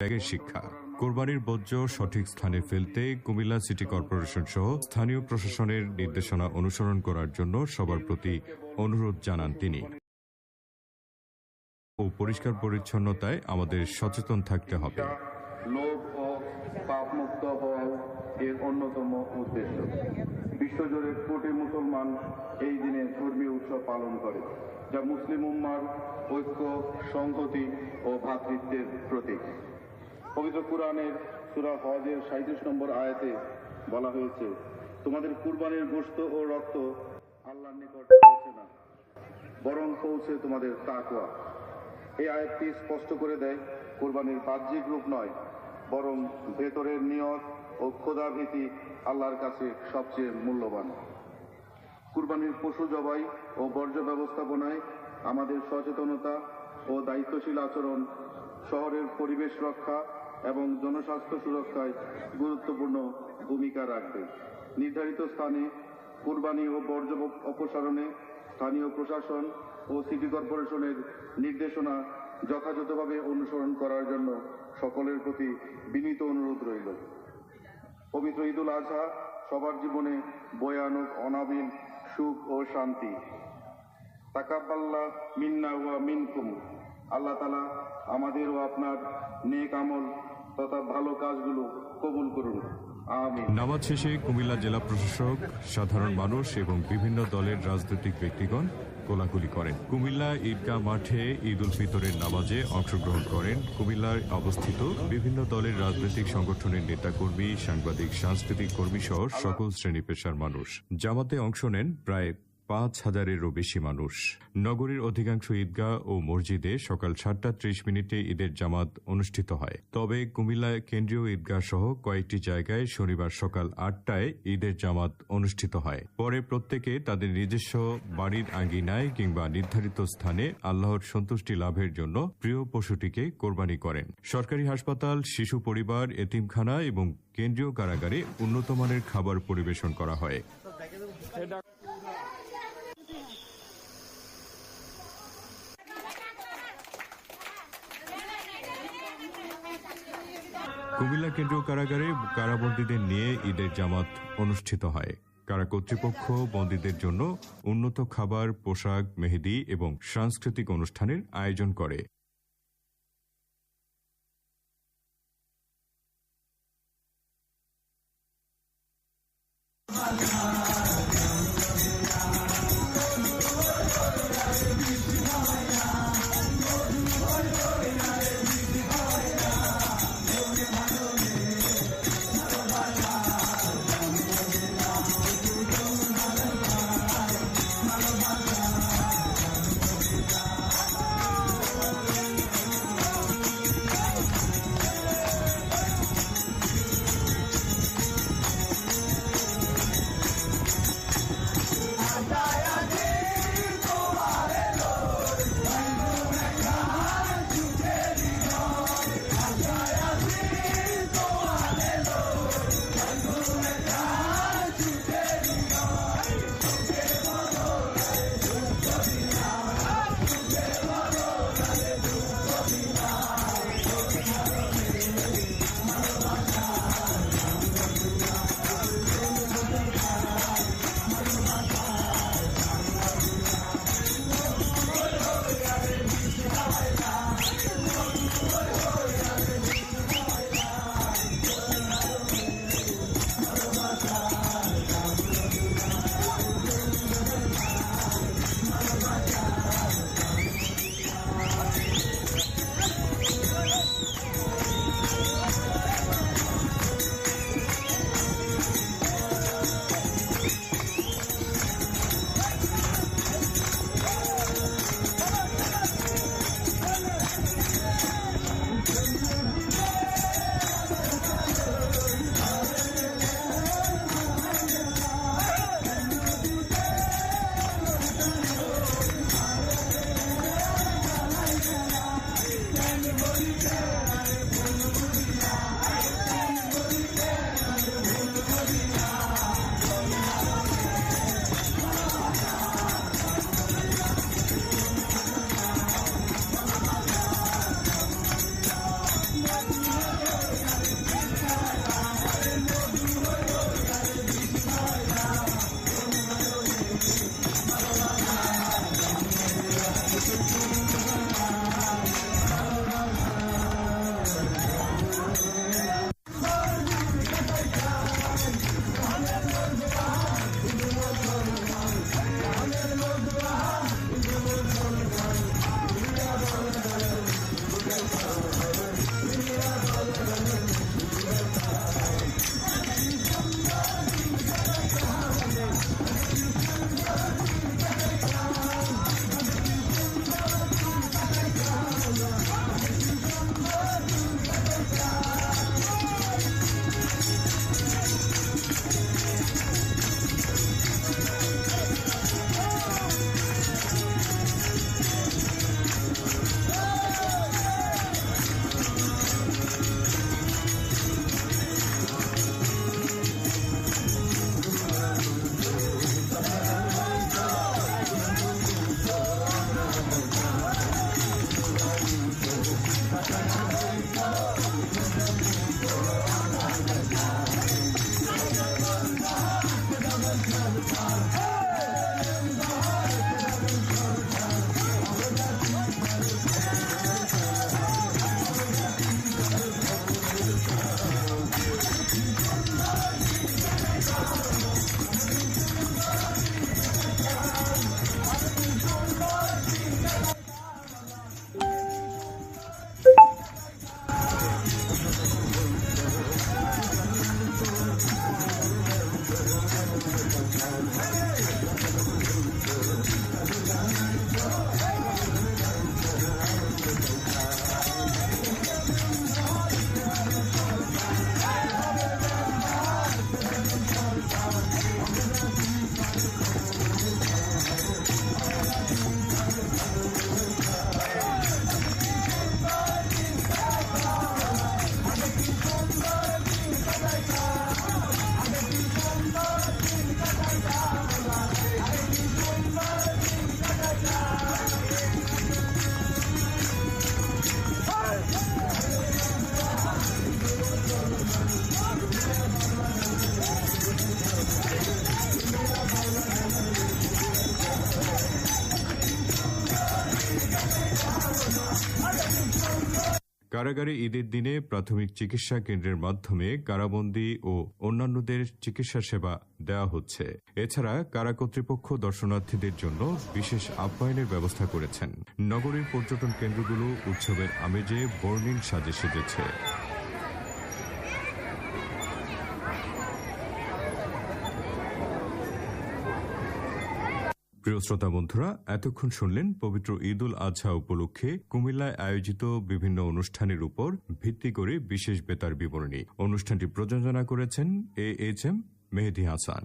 ত্যাগের শিক্ষা। কোরবানির বর্জ্য সঠিক স্থানে ফেলতে কুমিল্লা সিটি কর্পোরেশন সহ স্থানীয় প্রশাসনের নির্দেশনা অনুসরণ করার জন্য সবার প্রতি অনুরোধ জানান তিনি। ও পরিষ্কার পরিচ্ছন্নতায় আমাদের সচেতন থাকতে হবে। পাপমুক্ত হওয়া এর অন্যতম উদ্দেশ্য। বিশ্বজুড়ে কোটি মুসলমান এই দিনে ধর্মীয় উৎসব পালন করে, যা মুসলিম উম্মার ঐক্য, সংহতি ও ভ্রাতৃত্বের প্রতীক। পবিত্র কোরআনের সুরা হজের সাঁত্রিশ নম্বর আয়াতে বলা হয়েছে, তোমাদের কুরবানির গোশত ও রক্ত আল্লাহর নিকট পৌঁছে না, বরং পৌঁছে তোমাদের তাকওয়া। এই আয়াতটি স্পষ্ট করে দেয়, কোরবানির বাহ্যিক রূপ নয়, বরং ভেতরের নিয়ত ও ক্ষোধাভীতি আল্লাহর কাছে সবচেয়ে মূল্যবান। কুরবানির পশু জবাই ও বর্জ্য ব্যবস্থাপনায় আমাদের সচেতনতা ও দায়িত্বশীল আচরণ, শহরের পরিবেশ রক্ষা এবং জনস্বাস্থ্য সুরক্ষায় গুরুত্বপূর্ণ ভূমিকা রাখবে। নির্ধারিত স্থানে কুরবানি ও বর্জ্য অপসারণে স্থানীয় প্রশাসন ও সিটি কর্পোরেশনের নির্দেশনা যথাযথভাবে অনুসরণ করার জন্য সকলের প্রতি বিনীত অনুরোধ রইল। পবিত্র ঈদুল আজহা সবার জীবনে বয়ানক অনাবিল সুখ ও শান্তি। তাকাব্বাল্লাহ মিন্না ওয়া মিনকুম। আল্লাহ তালা আমাদের ও আপনার নেক আমল তথা ভালো কাজগুলো কবুল করুন। নামাজ শেষে কুমিল্লা জেলা প্রশাসক, সাধারণ মানুষ এবং বিভিন্ন দলের রাজনৈতিক ব্যক্তিগণ কোলাকুলি করেন। কুমিল্লা ঈদগাহ মাঠে ঈদ উল ফিতরের নামাজে অংশগ্রহণ করেন। কুমিল্লায় অবস্থিত বিভিন্ন দলের রাজনৈতিক সংগঠনের নেতাকর্মী, সাংবাদিক, সাংস্কৃতিক কর্মী সহ সকল শ্রেণি পেশার মানুষ। জামাতে অংশ নেন প্রায় পাঁচ হাজারেরও বেশি মানুষ। নগরীর অধিকাংশ ঈদগাহ ও মসজিদে সকাল সাতটা ত্রিশ মিনিটে ঈদের জামাত অনুষ্ঠিত হয়। তবে কুমিল্লা কেন্দ্রীয় ঈদগাহ সহ কয়েকটি জায়গায় শনিবার সকাল আটটায় ঈদের জামাত অনুষ্ঠিত হয়। পরে প্রত্যেকে তাদের নিজস্ব বাড়ির আঙ্গিনায় কিংবা নির্ধারিত স্থানে আল্লাহর সন্তুষ্টি লাভের জন্য প্রিয় পশুটিকে কোরবানি করেন। সরকারি হাসপাতাল, শিশু পরিবার, এতিমখানা এবং কেন্দ্রীয় কারাগারে উন্নতমানের খাবার পরিবেশন করা হয়। কুমিল্লা কেন্দ্রীয় কারাগারে কারাবন্দীদের নিয়ে ঈদের জামাত অনুষ্ঠিত হয়। কারা কর্তৃপক্ষ বন্দীদের জন্য উন্নত খাবার, পোশাক, মেহেদি এবং সাংস্কৃতিক অনুষ্ঠানের আয়োজন করে। কারাগারে ঈদের দিনে প্রাথমিক চিকিৎসা কেন্দ্রের মাধ্যমে কারাবন্দী ও অন্যান্যদের চিকিৎসা সেবা দেওয়া হচ্ছে। এছাড়া কারা কর্তৃপক্ষ দর্শনার্থীদের জন্য বিশেষ আপ্যায়নের ব্যবস্থা করেছেন। নগরীর পর্যটন কেন্দ্রগুলো উৎসবের আমেজে বর্ণিন সাজে সেজেছে। প্রিয় শ্রোতা বন্ধুরা, এতক্ষণ শুনলেন পবিত্র ঈদ উল আজহা উপলক্ষে কুমিল্লায় আয়োজিত বিভিন্ন অনুষ্ঠানের উপর ভিত্তি করে বিশেষ বেতার বিবরণী। অনুষ্ঠানটি প্রযোজনা করেছেন A H M Mehedi Hasan.